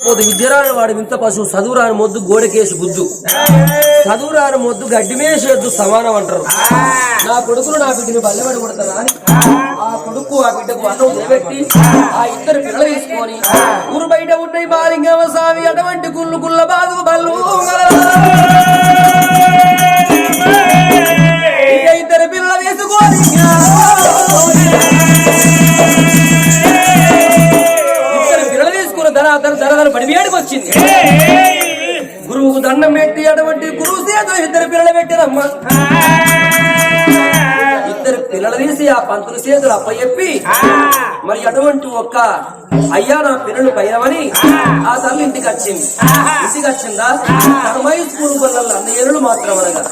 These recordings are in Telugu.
పోతే విద్యరాని వాడి వింత పశువు చదువురాని మొద్దు గోడకేసి గుద్దు. చదువురాని మొద్దు గడ్డి మేసేద్దు సమానం అంటారు. నా కొడుకును నా బిడ్డని బల్లెబడి కొడతారా అని ఆ కొడుకు ఆ బిడ్డకు అన్నం నిలబెట్టి ఆ ఇద్దరు పిల్లలు తీసుకొని ఊరు బయట ఉన్నాయి బాలింగమ స్వామి అటువంటి గుళ్ళు గుళ్ళ బాగు బల్లు ఇద్దరు పిల్లలు వేసుకోని వచ్చింది. గురువుకు దండం పెట్టి అటువంటి గురువు సేదో ఇద్దరు పిల్లలు పెట్టారమ్మా. ఇద్దరు పిల్లలు తీసి ఆ పంతులు చేతులు అప్పచెప్పి మరి అటువంటి ఒక్క అయ్యా నా పిల్లలు పైనమని ఆ. తల్లి ఇంటికి వచ్చింది. ఇంటికి వచ్చిందా? తనమై స్కూల్ వల్ల అన్న ఏళ్ళు మాత్రం అనగా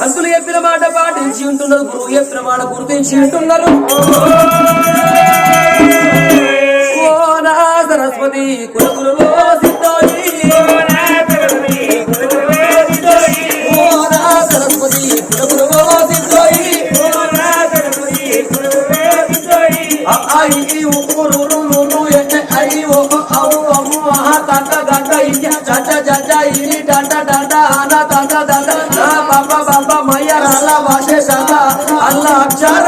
పంతులు చెప్పిన మాట పాటించి ఉంటున్నారు గురువు చెప్పిన మాట గుర్తించి ఉంటున్నారు. నా సరస్వతి కులగురులో సిద్ధోయి సరస్వతి కులగురులో సిద్ధోయి అయి ఊరు అయి ఓ అవు అమ్ము ఆహా తంట గంట ఆన మయ్య రాల అక్షర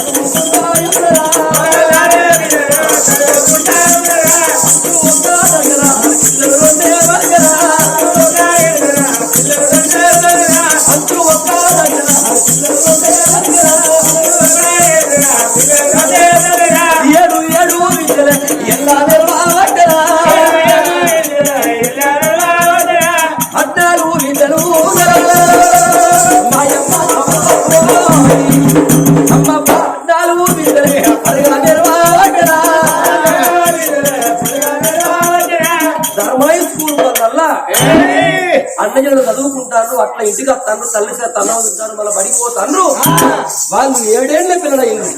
అట్లా ఇంటికి వస్తాను తల్లి తన ఉంటారు మళ్ళీ బడికి వాళ్ళు ఏడేళ్ళ పిల్లలైంది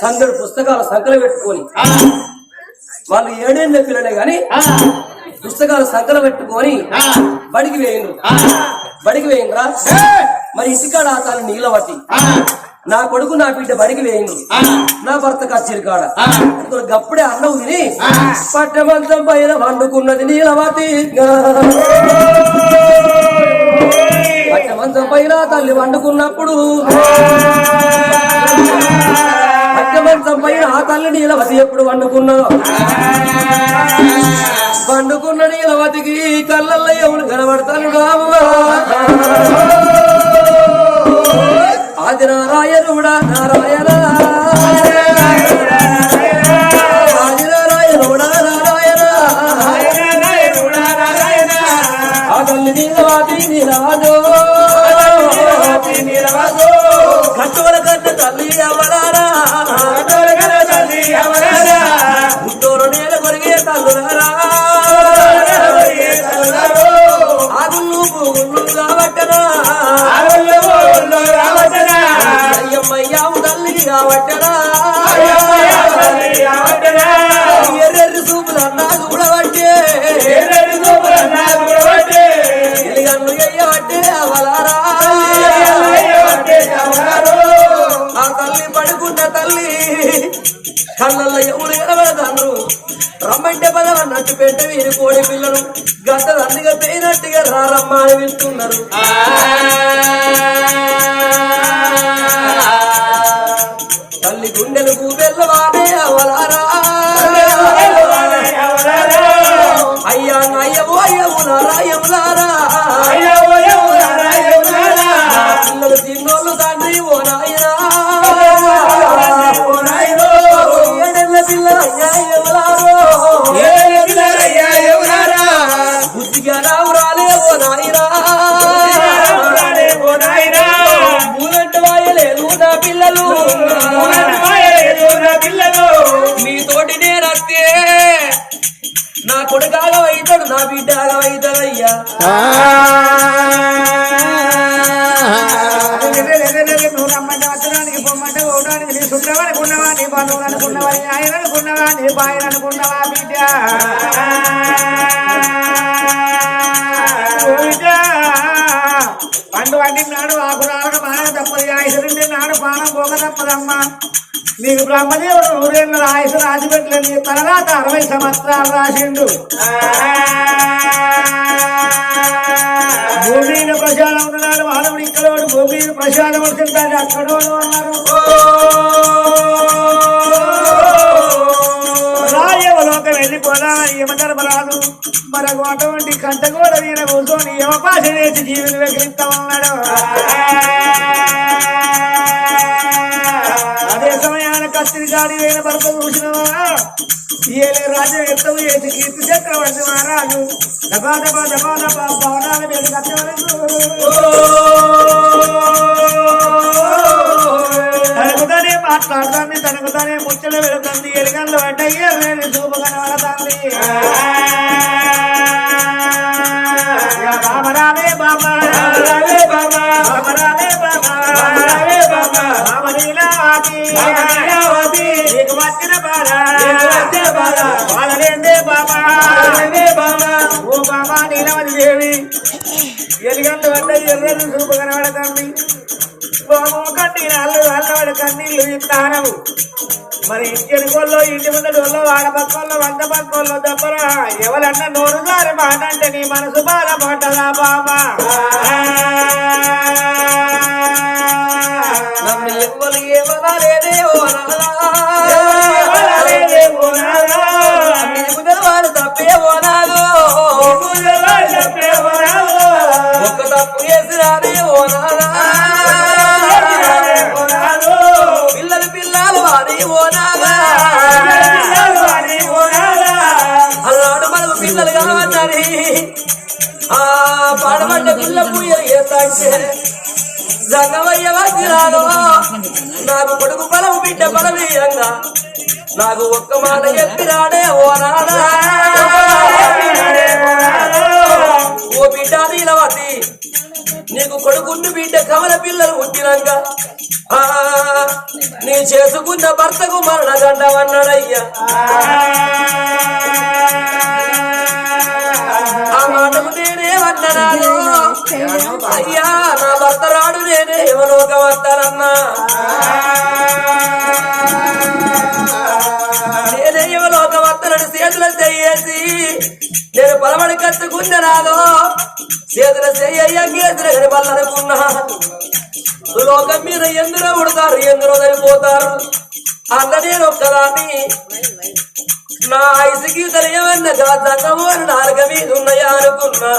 సందడి పుస్తకాల సంకల పెట్టుకొని. వాళ్ళు ఏడేళ్ళ పిల్లలే గాని పుస్తకాలు సంకల పెట్టుకొని బడికి వేయండు బడికి వేయండిరా మరి ఇంటికాడ ఆ తల్లి నీలవతి. నా కొడుకు నా బిడ్డ బడికి వేయండు నా భర్త కచ్చేరి కాడ. గప్పుడే అన్నం తిని పట్టమంతం పైన వండుకున్నది నీలవతి పట్టమంతం పైన తల్లి వండుకున్నప్పుడు పట్టమంతం పైన ఆ తల్లి నీలవతి ఎప్పుడు వండుకున్నదో? పండుకున్న నీలవతికి కళ్ళల్లో ఎవరు కనబడతాను రాముగా ఆది నారాయణుడా నారాయణ. ఆది నారాయణుడా నారాయణ ఆ తల్లి నీలవతి నీరాజో. కట్టువల కట్ట తల్లి ఎవరారా తల్లికి ఎర్రెర్రి చూపులు అన్నా చూడబట్టే ఎలిగన్ను ఎయ్యబట్టే అవలారా? ఆ తల్లి పడుకున్న తల్లి కళ్ళల్లో ఎవరు కనబడతాను రమ్మంటే పదవ నట్టు పెట్ట వీరి కోడి పిల్లలు గద్దలు అన్నిగా పోయినట్టుగా రారమ్మ అని వింటున్నారు. తల్లి గుండెలు కూపెల్లవాడే అవలారా? అయ్యా అయ్యవో అయ్యవులారా అయ్యవులారా నా బిడ్డగా అవుతాడయ్యా నువ్వు రమ్మంటే అత్తడానికి పొమ్మంటే పోవడానికి నీ సుట్టవని అనుకున్నవా? నీ బంధువులు అనుకున్నవా? నీ ఆయన అనుకున్నవా? నీ బాయన అనుకున్నవా బిడ్డ? పండినాడు ఆకు రాలక మాన తప్పదు. ఆయుషుండి నాడు పానం పోక తప్పదమ్మా. నీకు బ్రహ్మదేవుడు నూరేళ్ళ ఆయుష రాసి తర్వాత అరవై సంవత్సరాలు రాసిండు. భూమి ప్రసాదం ఉన్నాడు మానవుడు ఇక్కడోడు భూమి ప్రసాదం వస్తుంటాడు అక్కడోడు అన్నారు రాయవలోకం వెళ్ళిపోదామని యమధర్మరాజు మరొక అటువంటి కంటగోడ మీద కూర్చొని యమపాశ వేసి జీవులు వెకిలిస్తా ఉన్నాడు. కత్తిరి గాడి వేల భర్త చూసినవా? ఏలే రాజ్యం ఎత్తు ఏది కీర్తి చక్రవర్తి మహారాజు. డబా డబా డబా డబా భవనాల మీద తనకు తానే మాట్లాడుతుంది తనకుతానే ముచ్చట వెళుతుంది ఎలుగండ్లు పడ్డాయి ఎర్రని చూపు కనబడతాంది. బామరామే బాబా రామే బాబా బామరామే బాబా. రామే ఓ ఎర్రని చూపు కనబడుతుంది బాబు కన్నీళ్ళు అల్లు కన్నీళ్ళు ఇస్తానము మరి ఇంటి కొల్లో ఇంటి ముందు వాడ పక్కల్లో వంద పక్కల్లో దెబ్బరా ఎవరన్నా నోరు జారి మాట అంటే నీ మనసు బాధ పడ్డదా బాబా? ఓ పిల్లలు పిల్లలు వారి ఓ నాదా అల్లాడు మనకు పిల్లలు కావన్నది ఆ పాడబడ్డ పిల్ల పూయలు చేస్తాంటే జంగమయ్య వచ్చిరాను నాకు కొడుకు బలం బిడ్డ బలమీయంగా నాకు ఒక్క మాట ఎత్తిరాడే ఓ నాదా ఓ బిడ్డ నీలవతి నీకు కొడుకుండు బిడ్డ కమల పిల్లలు పుట్టినాక నీ చేసుకున్న భర్తకు మరణ గండవన్నాడయ్యా ఆ మాటకు నేనేమన్నాను? అయ్యా నా భర్త రాడు నేనే ఎవరోక వస్తానన్నా? ఎవరోక వస్తానని చేతుల చెయ్యేసి నేను పొలబడి కట్టుకున్నాను చేతుల చెయ్యయ్యా గేతుల గని లోకం మీద ఎందులో ఉడతారు ఎందులో చనిపోతారు? అన్న నేను ఒక్కదాన్ని. నా ఐసు గీతలు ఏమన్నా గాజంగము అని నాలుగ మీద ఉన్నాయా అనుకున్నా.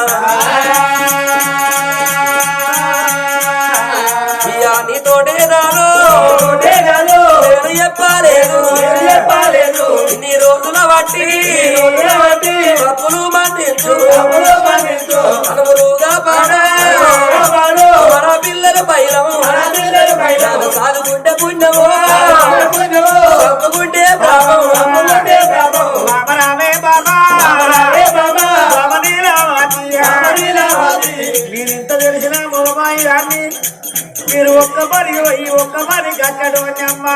నీతోటే నాలో. చెప్పలేదు చెప్పలేదు. ఇన్ని రోజుల బట్టి తప్పులు మన్నించు అనుములుగా పాడే. మన పిల్లలు పైలము సాగుకుంటే పుణ్యము. తప్పుకుంటే పాపం బాబరామే మీరు ఒక్క మరి ఈ ఒక్క మరి కట్టడు అమ్మా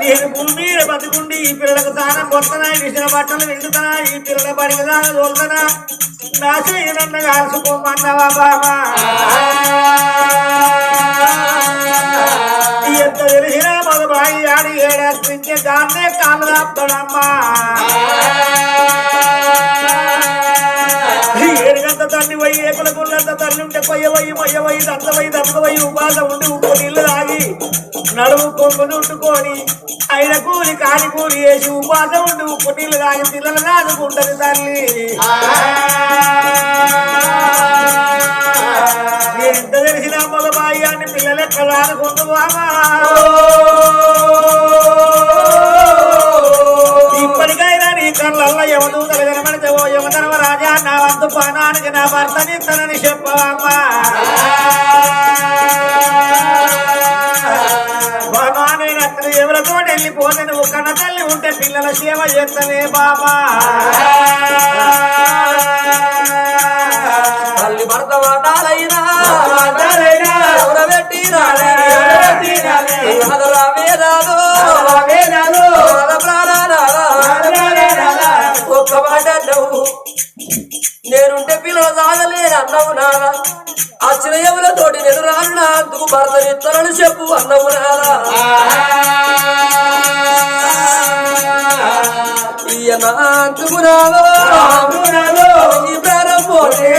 నేను భూమి మీద బతుకుండి ఈ పిల్లలకు తానం పొత్తనా విసిన బట్టలు వింటున్నా ఈ పిల్లల పడికి దాన తోలుతనా? నా చేయనన్న కాల్చుకోమన్నావా బాబా ఎంత తెలిసిన మగ బాయి ఆడి ఏడాది దాన్నే కాలు దాపుతాడమ్మా. ఏడుగంత తల్లి పోయి ఏకుల గుళ్ళంత తల్లి ఉంటే పొయ్య పోయి మొయ్య పోయి దంత పోయి దప్ప పోయి ఉపాస ఉండి ఉప్పు నీళ్ళు తాగి నడుము కొంగుని ఉండుకొని అయిన కూలి కాని కూలి వేసి ఉపాస ఉండి ఉప్పు నీళ్ళు తాగి పిల్లలు నాదుకుంటది తల్లి. ఎంత తెలిసిన మగ అని పిల్లలు ఎక్కడ ఆడుకుంటూ కళ్ళల్లో రాజా నా వంతు పానానికి నా భర్తని తనని చెప్పవమ్మా. ఎవరితో వెళ్ళిపోతే నువ్వు కన్న తల్లి ఉంటే పిల్లల సేవ చేస్తవే బాబా. తల్లి భర్త మాటాలైనా మాటాలైనా అన్నవు నానా ఆ చిరయముల తోటి నేను రాను నా అందుకు భర్తనిత్తనని చెప్పు అన్నవు నానా ఈయన అందుకు నాలో ఈ ప్రాణం పోతే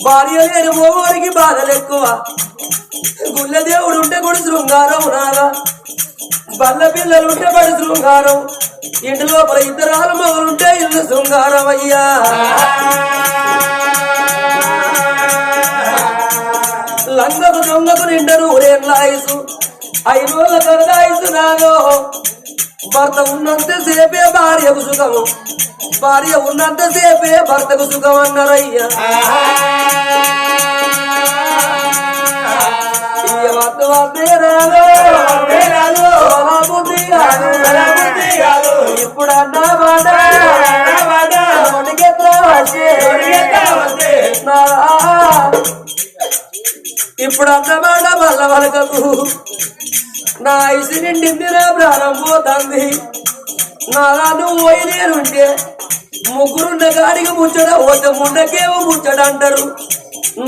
భార్య లేని మోగోడికి బాధలు ఎక్కువ గుళ్ళదేవుడు ఉంటే కూడా శృంగారం నాదా బల్ల పిల్లలు ఉంటే పడి శృంగారం. ఇంటి లోపల ఇద్దరాలు ఆలుమగలుంటే ఇల్లు శృంగారం అయ్యా. లంగకు దొంగకు నిండరు ఊరేళ్ళాయుసు ఐదు రోజుల కరదాయుసు నాదో భర్త ఉన్నంత సేపే భార్యకు సుఖము. భార్య ఉన్నంత సేపే భర్తకు సుఖం అన్నారయ్యా ఇయ్య వద్దే బుద్ధి కాదు. ఇప్పుడు అన్నా మాట ఇప్పుడు అన్నమాట మల్ల వలకకు నా ఐసు నిండింది నా ప్రాణం పోతుంది నాదా పోయి నేనుంటే ముగ్గురున్న గాడికి ముచ్చట పోతే ముండకేమో ముచ్చట అంటారు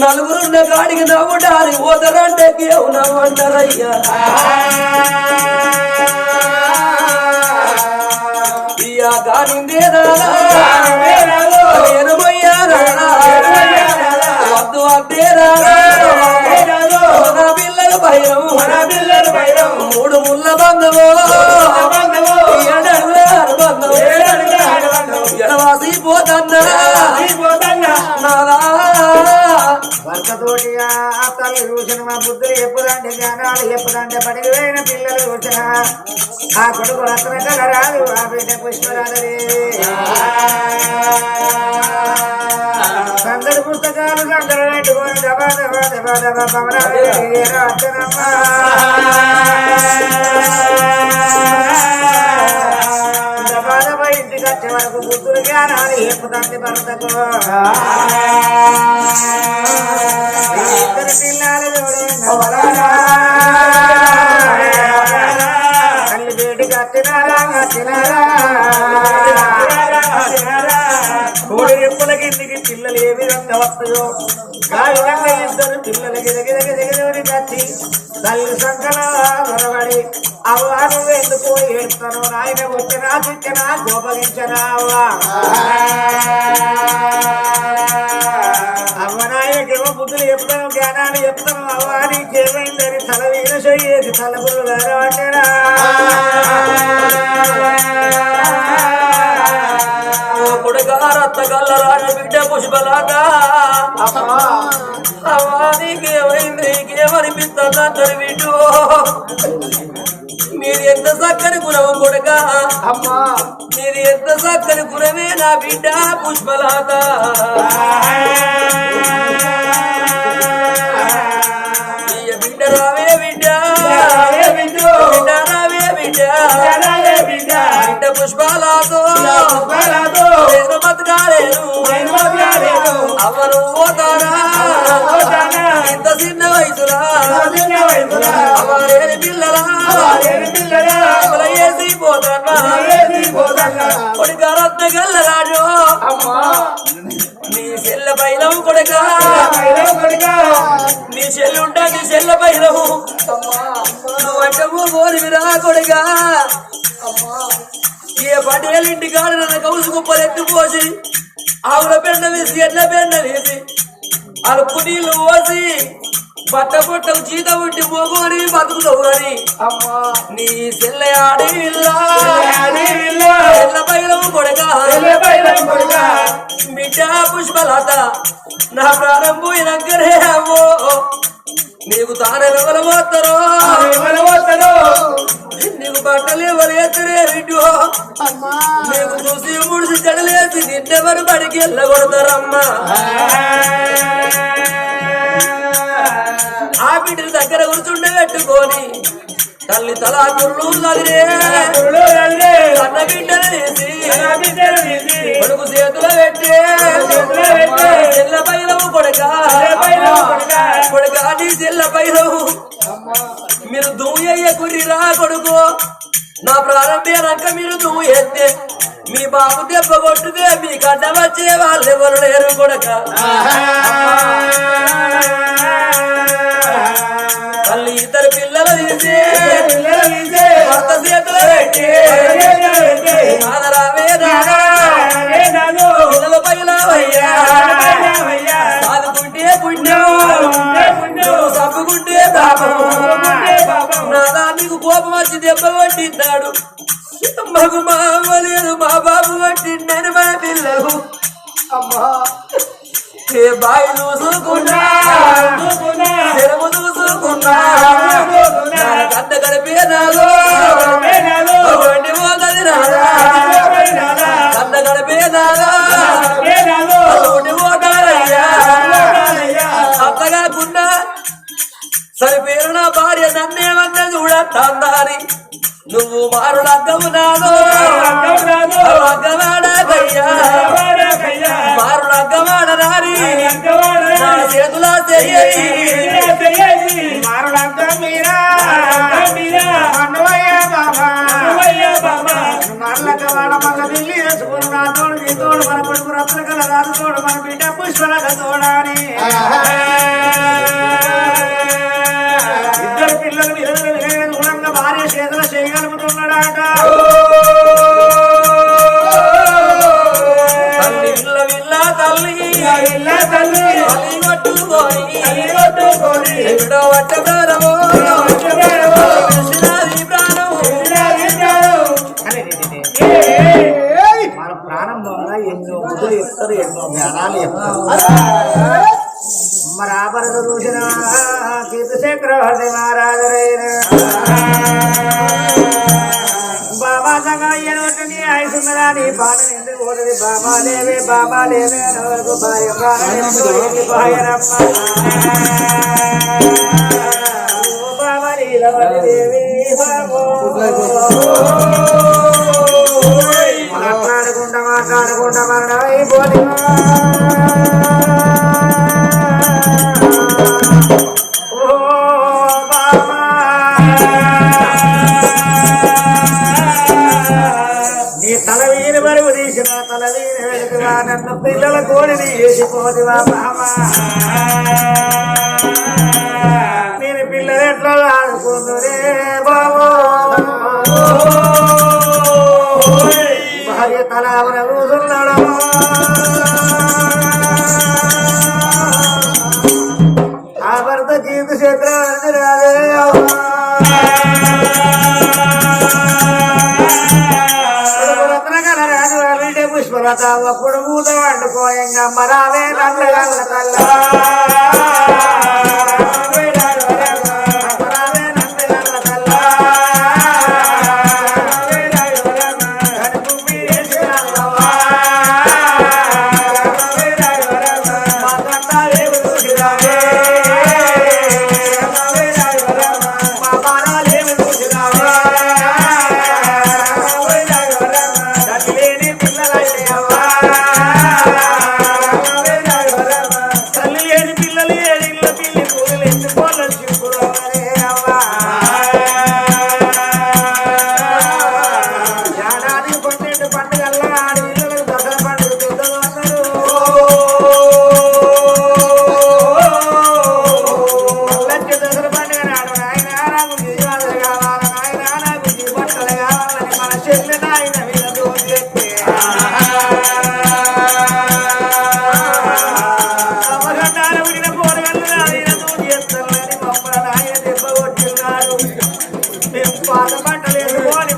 నలుగురున్న గాడికి నవ్వుటారు పోతారంటే కేవు నవ్వంటారయ్యా. ఇయ్యా కానిందే వద్దు వద్దే పిల్లలు భైరం మూడు ముళ్ళ బంధువు. వర్షతోటిగా ఆ తల్లి చూసిన మా బుద్ధులు ఎప్పుడంటే జ్ఞానాలు ఎప్పుడంటే పడికి పోయిన పిల్లలు చూసిన ఆ కొడుకు రత్న కలరాదు ఆ బిడ్డ పుష్పరాధి సందడి పుస్తకాలు సందడ పెట్టుకొని దబా దబా దబా దబా పవనాలు దబా ఇంటికి వరకు బుద్ధులు జ్ఞానాలు ఎప్పుడంటే భర్తకు. ఇద్దరు పిల్లలు తల్లి బేటి కట్టినారా కట్టినారా. కోడి రెప్పుల కిందికి పిల్లలు ఏమి విధంగా వస్తాయో ఆ ఇద్దరు పిల్లలు గిరగిర గిరగిరి కట్టి తల్లి సంకన దొరబడి అవ్వాను ఎందుకు ఏడుతాను నాయన వచ్చినా చిచ్చనా గోపగించనా అవ్వా? అవ్వ నాయకేమో బుద్ధులు చెప్తాను జ్ఞానాలు చెప్తాను అవ్వ నీకేమైందని తల వీణ చెయ్యేది తలపులు గారవట్టేనా కొడుకారత్త కల్లరాని బిడ్డ పుష్పలాట నీకేమైంది నీకేమనిపిస్తుందంటారు వీటు నీది ఎంత చక్కని గుణము కొడుక నీది ఎంత చక్కని గుణమే నా బిడ్డ పుష్పలాట గల్లరాజు నీ చెల్ల బైలం కొడుక. నీ చెల్లుంటా నీ చెల్ల బైలము నువ్వు అంటము గోరివిరా కొడుక. ఏ పటేలు ఇంటి కాడ నన్ను కౌసు కుప్పలు ఎత్తిపోసి ఆవుల పెండ వేసి ఎడ్ల పెండ వేసి అలుపు నీళ్ళు పోసి బట్ట పొట్టకు చీత ఉట్టి మోగోని బతుకుతావు అని నీ చెల్ల ఆడి ఎల్ల బైలం కొడక. బిడ్డ పుష్పలత. నా ప్రాణం పోయినాకనే అమ్మో నీకు తానే ఎవరు పోతారో. నీకు బట్టలు ఎవరు ఎత్తరే బిడ్డు. నీకు చూసి ముడిసి జడలేసి నిన్నెవరు బడికి వెళ్ళగొడతారమ్మా. ఆ బిడ్డల దగ్గర కూర్చుండే పెట్టుకొని తల్లి తలా కుర్రు నదిరే కన్న బిడ్డలు తీసి కొడుకు చేతుల పెట్టి. చెల్ల పైలవు కొడక. కొడక. నీ చెల్ల పైలవు మీరు దుయ్యయ్య కుర్రిరా కొడుకు. నా ప్రారంభేనాక మీరు దువ్వు ఎత్తే మీ బాబు దెబ్బ కొట్టుదే మీ గడ్డ వచ్చే వాళ్ళు ఎవరు లేరు కొడక. తల్లి ఇద్దరు పిల్లలు తీసి భర్త చేతులు పెట్టి ఆదరావే రాగా పిల్లల పైలవయ్యా సాదుకుంటే పుణ్యం సబ్బుకుంటే పాపం. నాదా నీకు కోపం వచ్చి దెబ్బ కొట్టిన్నాడు మగు మామ లేదు మా బాబు కొట్టిండని మా పిల్లలు. అమ్మా ఏ బాయి చూసుకున్నా చెరము చూసుకున్నా కన్న గడిపే నాలో వండి పోతుంది నాదా కన్న గడిపే నాదా వండి పోతారయ్యా అత్తగాకుండా సరిపేరు నా భార్య నన్నేమన్న చూడటాందాని నువ్వు మారు లగ్గము నాదో లగ్గమాడకయ్యా మారు లగ్గమాడ రాని నా చేతుల చెయ్యి మీరా తోడు మన కొడుకు రత్న కల రాదు తోడు మన బిడ్డ పుష్పలక తోడాని. తల్లి విల్ల విల్ల తల్లి. తల్లి పట్టుకొని ఎవిడో ప్రాణము మన ప్రారంభంగా ఎన్నో చెప్తారు జ్ఞానాలు చెప్తారు. మహారాజరైన సంగయ్యనొట్టు నీ ఆయుసున్నదా ఎందుకు పోతుంది బాబా లేవే అనవరకు భార్య ఎందుకు భార్యరమ్మ నీలవరి దేవి నీకు జీవిత క్షేత్రాన్ని రాదే పుష్పలత అప్పుడు మూత వండుకోయంగా మరావే నందగల్ల తల్లా Bye. మేము పాత బట్టలు వేసుకొని